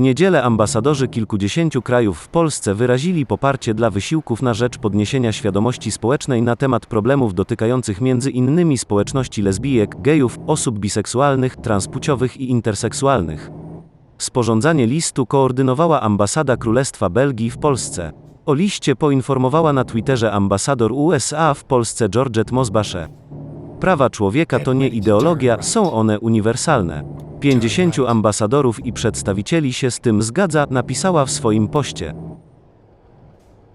Niedzielę ambasadorzy kilkudziesięciu krajów w Polsce wyrazili poparcie dla wysiłków na rzecz podniesienia świadomości społecznej na temat problemów dotykających między innymi społeczności lesbijek, gejów, osób biseksualnych, transpłciowych i interseksualnych. Sporządzanie listu koordynowała ambasada Królestwa Belgii w Polsce. O liście poinformowała na Twitterze ambasador USA w Polsce Georgette Mosbasze. Prawa człowieka to nie ideologia, są one uniwersalne. 50 ambasadorów i przedstawicieli się z tym zgadza, napisała w swoim poście.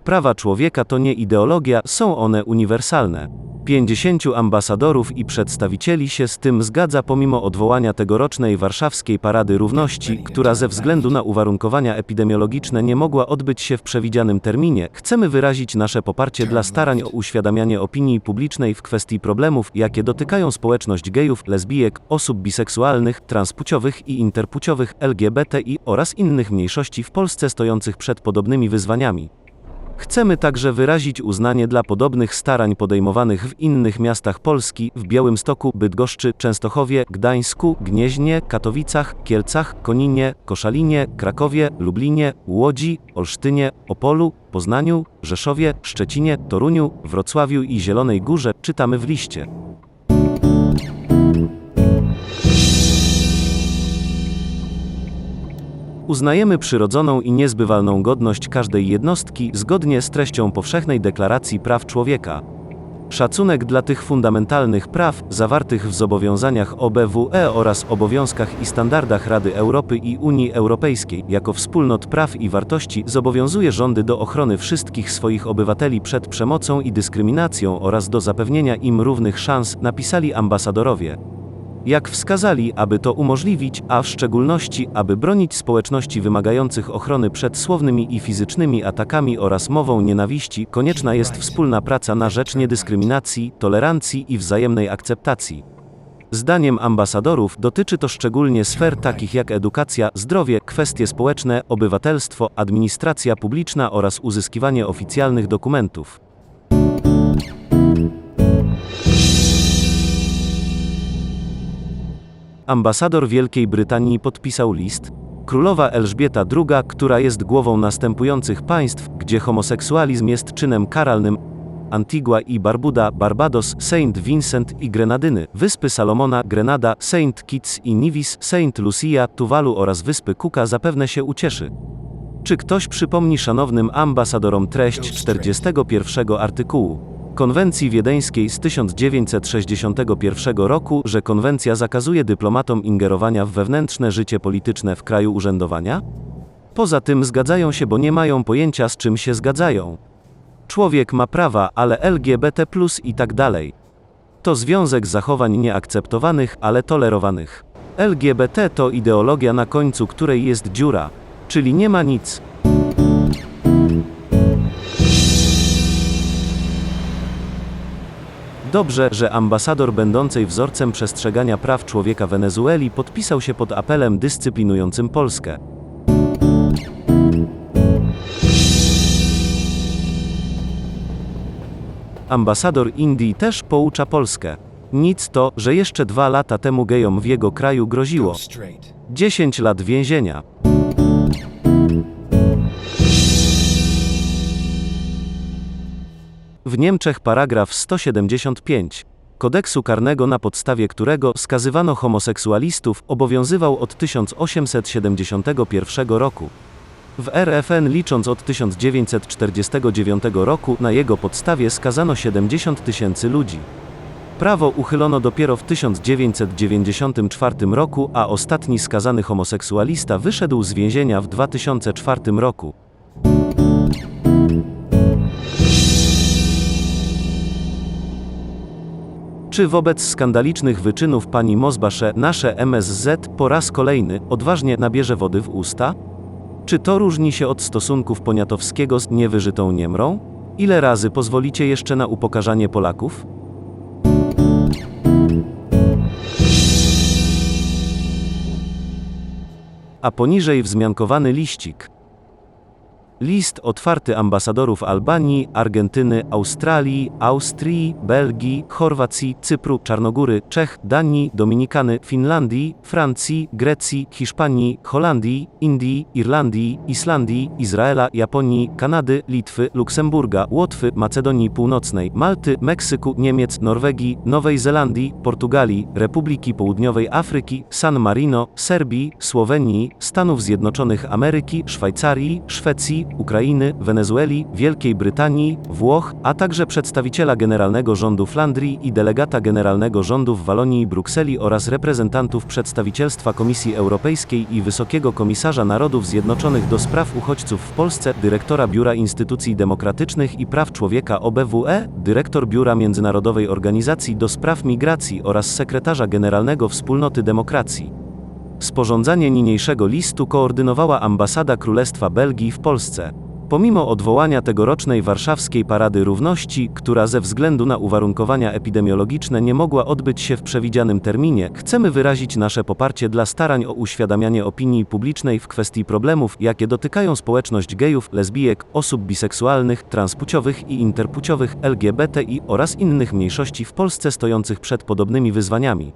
Prawa człowieka to nie ideologia, są one uniwersalne. 50 ambasadorów i przedstawicieli się z tym zgadza pomimo odwołania tegorocznej warszawskiej Parady Równości, która ze względu na uwarunkowania epidemiologiczne nie mogła odbyć się w przewidzianym terminie. Chcemy wyrazić nasze poparcie dla starań o uświadamianie opinii publicznej w kwestii problemów, jakie dotykają społeczność gejów, lesbijek, osób biseksualnych, transpłciowych i interpłciowych, LGBTI oraz innych mniejszości w Polsce stojących przed podobnymi wyzwaniami. Chcemy także wyrazić uznanie dla podobnych starań podejmowanych w innych miastach Polski, w Białymstoku, Bydgoszczy, Częstochowie, Gdańsku, Gnieźnie, Katowicach, Kielcach, Koninie, Koszalinie, Krakowie, Lublinie, Łodzi, Olsztynie, Opolu, Poznaniu, Rzeszowie, Szczecinie, Toruniu, Wrocławiu i Zielonej Górze, czytamy w liście. Uznajemy przyrodzoną i niezbywalną godność każdej jednostki zgodnie z treścią Powszechnej Deklaracji Praw Człowieka. Szacunek dla tych fundamentalnych praw, zawartych w zobowiązaniach OBWE oraz obowiązkach i standardach Rady Europy i Unii Europejskiej, jako wspólnot praw i wartości, zobowiązuje rządy do ochrony wszystkich swoich obywateli przed przemocą i dyskryminacją oraz do zapewnienia im równych szans, napisali ambasadorowie. Jak wskazali, aby to umożliwić, a w szczególności, aby bronić społeczności wymagających ochrony przed słownymi i fizycznymi atakami oraz mową nienawiści, konieczna jest wspólna praca na rzecz niedyskryminacji, tolerancji i wzajemnej akceptacji. Zdaniem ambasadorów dotyczy to szczególnie sfer takich jak edukacja, zdrowie, kwestie społeczne, obywatelstwo, administracja publiczna oraz uzyskiwanie oficjalnych dokumentów. Ambasador Wielkiej Brytanii podpisał list. Królowa Elżbieta II, która jest głową następujących państw, gdzie homoseksualizm jest czynem karalnym, Antigua i Barbuda, Barbados, Saint Vincent i Grenadyny, Wyspy Salomona, Grenada, Saint Kitts i Nevis, Saint Lucia, Tuwalu oraz Wyspy Cooka zapewne się ucieszy. Czy ktoś przypomni szanownym ambasadorom treść 41 artykułu? Konwencji Wiedeńskiej z 1961 roku, że konwencja zakazuje dyplomatom ingerowania w wewnętrzne życie polityczne w kraju urzędowania? Poza tym zgadzają się, bo nie mają pojęcia z czym się zgadzają. Człowiek ma prawa, ale LGBT i tak dalej. To związek zachowań nieakceptowanych, ale tolerowanych. LGBT to ideologia na końcu której jest dziura, czyli nie ma nic. Dobrze, że ambasador będącej wzorcem przestrzegania praw człowieka Wenezueli podpisał się pod apelem dyscyplinującym Polskę. Ambasador Indii też poucza Polskę. Nic to, że jeszcze dwa lata temu gejom w jego kraju groziło 10 lat więzienia. W Niemczech paragraf 175 kodeksu karnego, na podstawie którego skazywano homoseksualistów, obowiązywał od 1871 roku. W RFN licząc od 1949 roku na jego podstawie skazano 70 tysięcy ludzi. Prawo uchylono dopiero w 1994 roku, a ostatni skazany homoseksualista wyszedł z więzienia w 2004 roku. Czy wobec skandalicznych wyczynów pani Mosbasze nasze MSZ po raz kolejny odważnie nabierze wody w usta? Czy to różni się od stosunków Poniatowskiego z niewyżytą Niemrą? Ile razy pozwolicie jeszcze na upokarzanie Polaków? A poniżej wzmiankowany liścik. List otwarty ambasadorów Albanii, Argentyny, Australii, Austrii, Belgii, Chorwacji, Cypru, Czarnogóry, Czech, Danii, Dominikany, Finlandii, Francji, Grecji, Hiszpanii, Holandii, Indii, Irlandii, Islandii, Izraela, Japonii, Kanady, Litwy, Luksemburga, Łotwy, Macedonii Północnej, Malty, Meksyku, Niemiec, Norwegii, Nowej Zelandii, Portugalii, Republiki Południowej Afryki, San Marino, Serbii, Słowenii, Stanów Zjednoczonych Ameryki, Szwajcarii, Szwecji, Ukrainy, Wenezueli, Wielkiej Brytanii, Włoch, a także przedstawiciela Generalnego Rządu Flandrii i delegata Generalnego Rządu w Walonii i Brukseli oraz reprezentantów przedstawicielstwa Komisji Europejskiej i Wysokiego Komisarza Narodów Zjednoczonych do spraw uchodźców w Polsce, dyrektora Biura Instytucji Demokratycznych i Praw Człowieka OBWE, dyrektor Biura Międzynarodowej Organizacji do Spraw Migracji oraz sekretarza generalnego Wspólnoty Demokracji. Sporządzanie niniejszego listu koordynowała Ambasada Królestwa Belgii w Polsce. Pomimo odwołania tegorocznej warszawskiej Parady Równości, która ze względu na uwarunkowania epidemiologiczne nie mogła odbyć się w przewidzianym terminie, chcemy wyrazić nasze poparcie dla starań o uświadamianie opinii publicznej w kwestii problemów, jakie dotykają społeczność gejów, lesbijek, osób biseksualnych, transpłciowych i interpłciowych, LGBTI oraz innych mniejszości w Polsce stojących przed podobnymi wyzwaniami.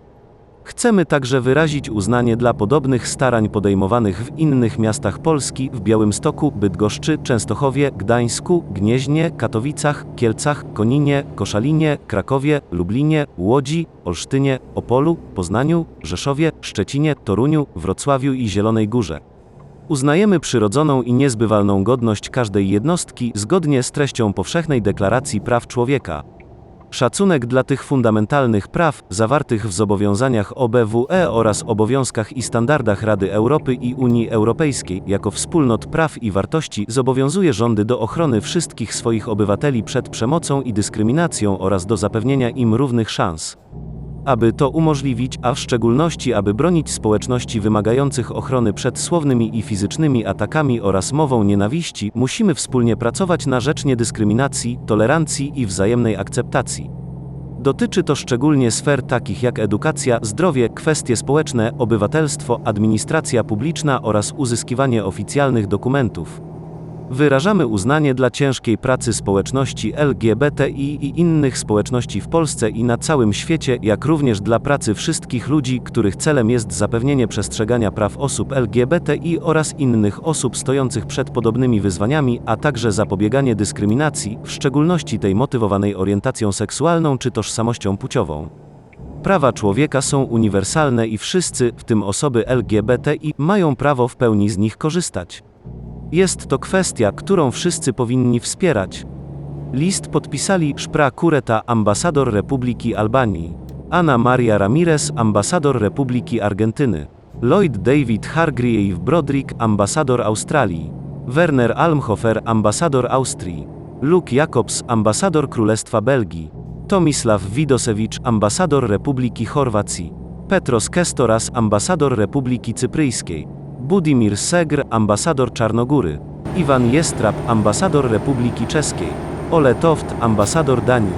Chcemy także wyrazić uznanie dla podobnych starań podejmowanych w innych miastach Polski, w Białymstoku, Bydgoszczy, Częstochowie, Gdańsku, Gnieźnie, Katowicach, Kielcach, Koninie, Koszalinie, Krakowie, Lublinie, Łodzi, Olsztynie, Opolu, Poznaniu, Rzeszowie, Szczecinie, Toruniu, Wrocławiu i Zielonej Górze. Uznajemy przyrodzoną i niezbywalną godność każdej jednostki zgodnie z treścią Powszechnej Deklaracji Praw Człowieka, Szacunek dla tych fundamentalnych praw, zawartych w zobowiązaniach OBWE oraz obowiązkach i standardach Rady Europy i Unii Europejskiej, jako wspólnot praw i wartości, zobowiązuje rządy do ochrony wszystkich swoich obywateli przed przemocą i dyskryminacją oraz do zapewnienia im równych szans. Aby to umożliwić, a w szczególności aby bronić społeczności wymagających ochrony przed słownymi i fizycznymi atakami oraz mową nienawiści, musimy wspólnie pracować na rzecz niedyskryminacji, tolerancji i wzajemnej akceptacji. Dotyczy to szczególnie sfer takich jak edukacja, zdrowie, kwestie społeczne, obywatelstwo, administracja publiczna oraz uzyskiwanie oficjalnych dokumentów. Wyrażamy uznanie dla ciężkiej pracy społeczności LGBTI i innych społeczności w Polsce i na całym świecie, jak również dla pracy wszystkich ludzi, których celem jest zapewnienie przestrzegania praw osób LGBTI oraz innych osób stojących przed podobnymi wyzwaniami, a także zapobieganie dyskryminacji, w szczególności tej motywowanej orientacją seksualną czy tożsamością płciową. Prawa człowieka są uniwersalne i wszyscy, w tym osoby LGBTI, mają prawo w pełni z nich korzystać. Jest to kwestia, którą wszyscy powinni wspierać. List podpisali Szpra Kureta, ambasador Republiki Albanii, Anna Maria Ramirez, ambasador Republiki Argentyny, Lloyd David Hargreaves Broderick, ambasador Australii, Werner Almhofer, ambasador Austrii, Luke Jacobs, ambasador Królestwa Belgii, Tomislav Widosewicz, ambasador Republiki Chorwacji, Petros Kestoras, ambasador Republiki Cypryjskiej, Budimir Segr, ambasador Czarnogóry, Iwan Jestrap, ambasador Republiki Czeskiej, Ole Toft, ambasador Danii,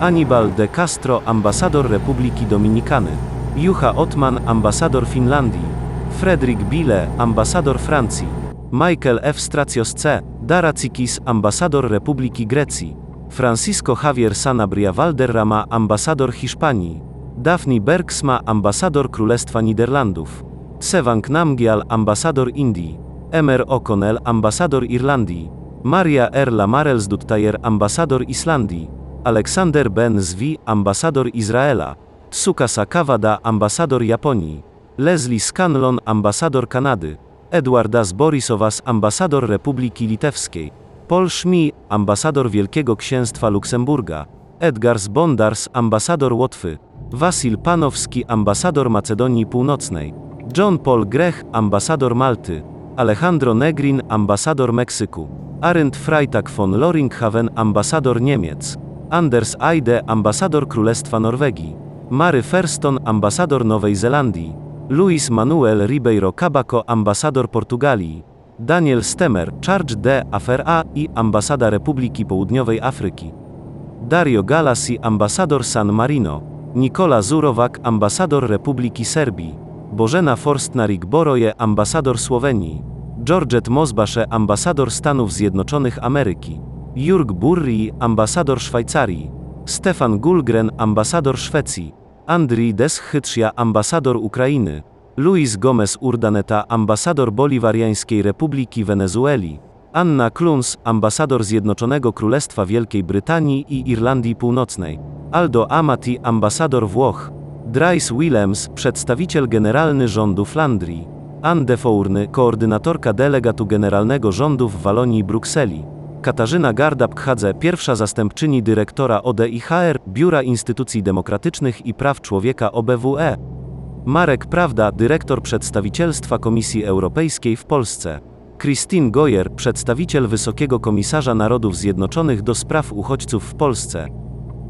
Anibal de Castro, ambasador Republiki Dominikany, Juha Otman, ambasador Finlandii, Fredrik Bile, ambasador Francji, Michael F. Stracios C., Daratsikis, ambasador Republiki Grecji, Francisco Javier Sanabria Valderrama, ambasador Hiszpanii, Daphne Bergsma, ambasador Królestwa Niderlandów, Sevang Namgyal, ambasador Indii, Emer O'Connell, ambasador Irlandii, Maria R. Lamarels Duttayer, ambasador Islandii, Aleksander Ben Zvi, ambasador Izraela, Tsukasa Kawada, ambasador Japonii, Leslie Scanlon, ambasador Kanady, Edwardas Borisowas, ambasador Republiki Litewskiej, Paul Schmi, ambasador Wielkiego Księstwa Luksemburga, Edgars Bondars, ambasador Łotwy, Wasil Panowski, ambasador Macedonii Północnej, John Paul Grech, ambasador Malty, Alejandro Negrin, ambasador Meksyku, Arendt Freitag von Loringhaven, ambasador Niemiec, Anders Eide, ambasador Królestwa Norwegii, Mary Ferston, ambasador Nowej Zelandii, Luis Manuel Ribeiro Cabaco, ambasador Portugalii, Daniel Stemer, Charge de A i ambasada Republiki Południowej Afryki, Dario Galassi, ambasador San Marino, Nikola Zurowak, ambasador Republiki Serbii, Bożena Forstnarik Boroje, ambasador Słowenii, Georgette Mosbasze, ambasador Stanów Zjednoczonych Ameryki. Jurg Burri, ambasador Szwajcarii. Stefan Gulgren, ambasador Szwecji. Andrii Deschytrzia, ambasador Ukrainy. Luis Gomez Urdaneta, ambasador Boliwariańskiej Republiki Wenezueli. Anna Kluns, ambasador Zjednoczonego Królestwa Wielkiej Brytanii i Irlandii Północnej. Aldo Amati, ambasador Włoch. Dries Willems, przedstawiciel generalny rządu Flandrii. Anne de Fourny, koordynatorka delegatu generalnego rządu w Walonii i Brukseli. Katarzyna Gardab-Khadze, pierwsza zastępczyni dyrektora ODIHR, Biura Instytucji Demokratycznych i Praw Człowieka OBWE. Marek Prawda, dyrektor przedstawicielstwa Komisji Europejskiej w Polsce. Christine Goyer, przedstawiciel Wysokiego Komisarza Narodów Zjednoczonych do spraw uchodźców w Polsce.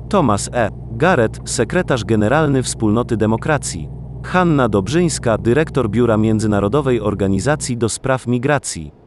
Thomas E. Garrett, sekretarz generalny Wspólnoty Demokracji. Hanna Dobrzyńska, dyrektor Biura Międzynarodowej Organizacji do Spraw Migracji.